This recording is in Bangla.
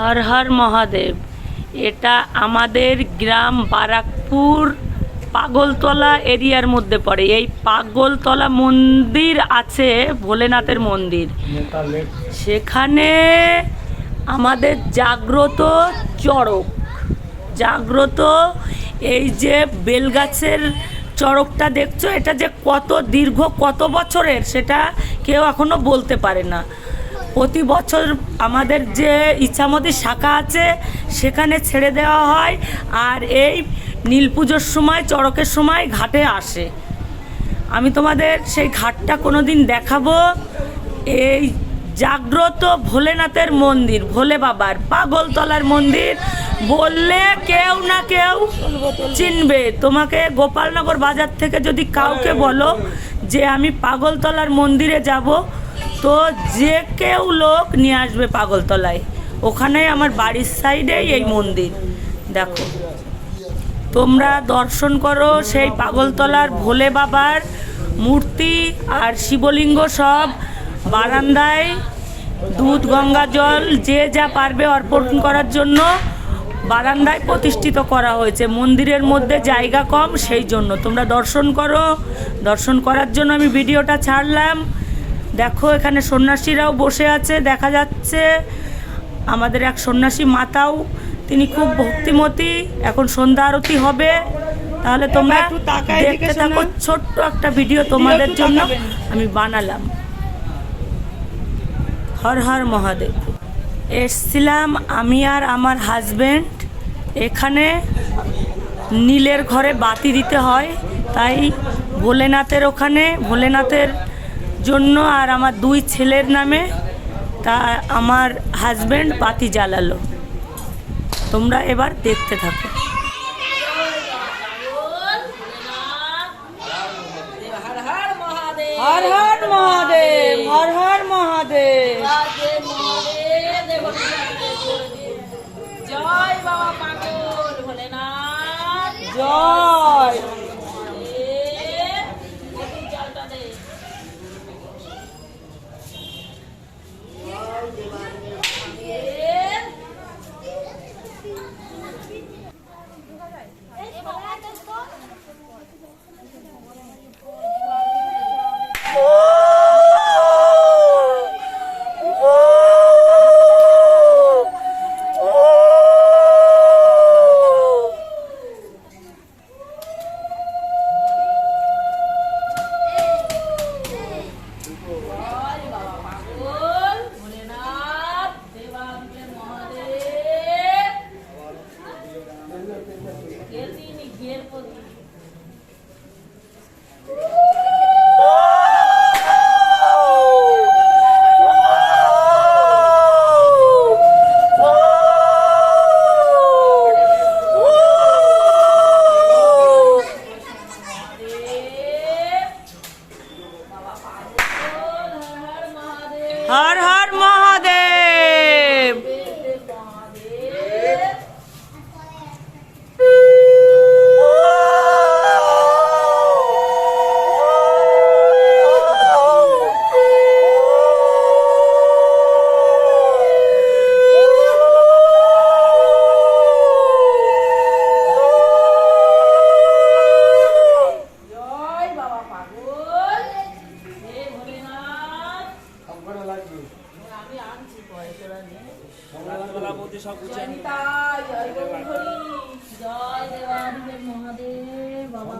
হর হর মহাদেব। এটা আমাদের গ্রাম বারাকপুর পাগলতলা এরিয়ার মধ্যে পড়ে। এই পাগলতলা মন্দির আছে ভোলেনাথের মন্দির। সেখানে আমাদের জাগ্রত চড়ক। জাগ্রত এই যে বেলগাছের চড়কটা দেখছ, এটা যে কত দীর্ঘ কত বছরের, সেটা কেউ এখনও বলতে পারে না। প্রতি বছর আমাদের যে ইচ্ছামতি শাখা আছে, সেখানে ছেড়ে দেওয়া হয় আর এই নীল পুজোর সময়, চড়কের সময় ঘাটে আসে। আমি তোমাদের সেই ঘাটটা কোনো দিন দেখাবো। এই জাগ্রত ভোলেনাথের মন্দির, ভোলে বাবার, পাগলতলার মন্দির। বললে কেউ না কেউ চিনবে। তোমাকে গোপালনগর বাজার থেকে যদি কাউকে বলো যে আমি পাগলতলার মন্দিরে যাব তো যে কেউ লোক নিয়ে আসবে পাগলতলায়। ওখানে আমার বাড়ির সাইডেই এই মন্দির। দেখো। তোমরা দর্শন করো সেই পাগলতলার ভোলে বাবার মূর্তি আর শিবলিঙ্গ সব। বারান্দায় দুধ, গঙ্গা জল যে যা পারবে অর্পণ করার জন্য বারান্দায় প্রতিষ্ঠিত করা হয়েছে। মন্দিরের মধ্যে জায়গা কম, সেই জন্য। তোমরা দর্শন করো। দর্শন করার জন্য আমি ভিডিওটা ছাড়লাম। দেখো এখানে সন্ন্যাসীরাও বসে আছে দেখা যাচ্ছে। আমাদের এক সন্ন্যাসী মাতাও তিনি খুব ভক্তিমতী। এখন সন্ধ্যা আরতি হবে। তাহলে তোমরা দেখতে থাকো ছোট্ট একটা ভিডিও তোমাদের জন্য আমি বানালাম। হর হর মহাদেব। এসছিলাম আমি আর আমার হাজবেন্ড। এখানে নীলের ঘরে বাতি দিতে হয়। তাই ভোলেনাথের ওখানে ভোলেনাথের জন্য আর আমার দুই ছেলের নামে তা আমার হাজব্যান্ড পাতি জ্বালালো। তোমরা এবার দেখতে থাকো। হর হর মহাদেব। মহাদেব হর হর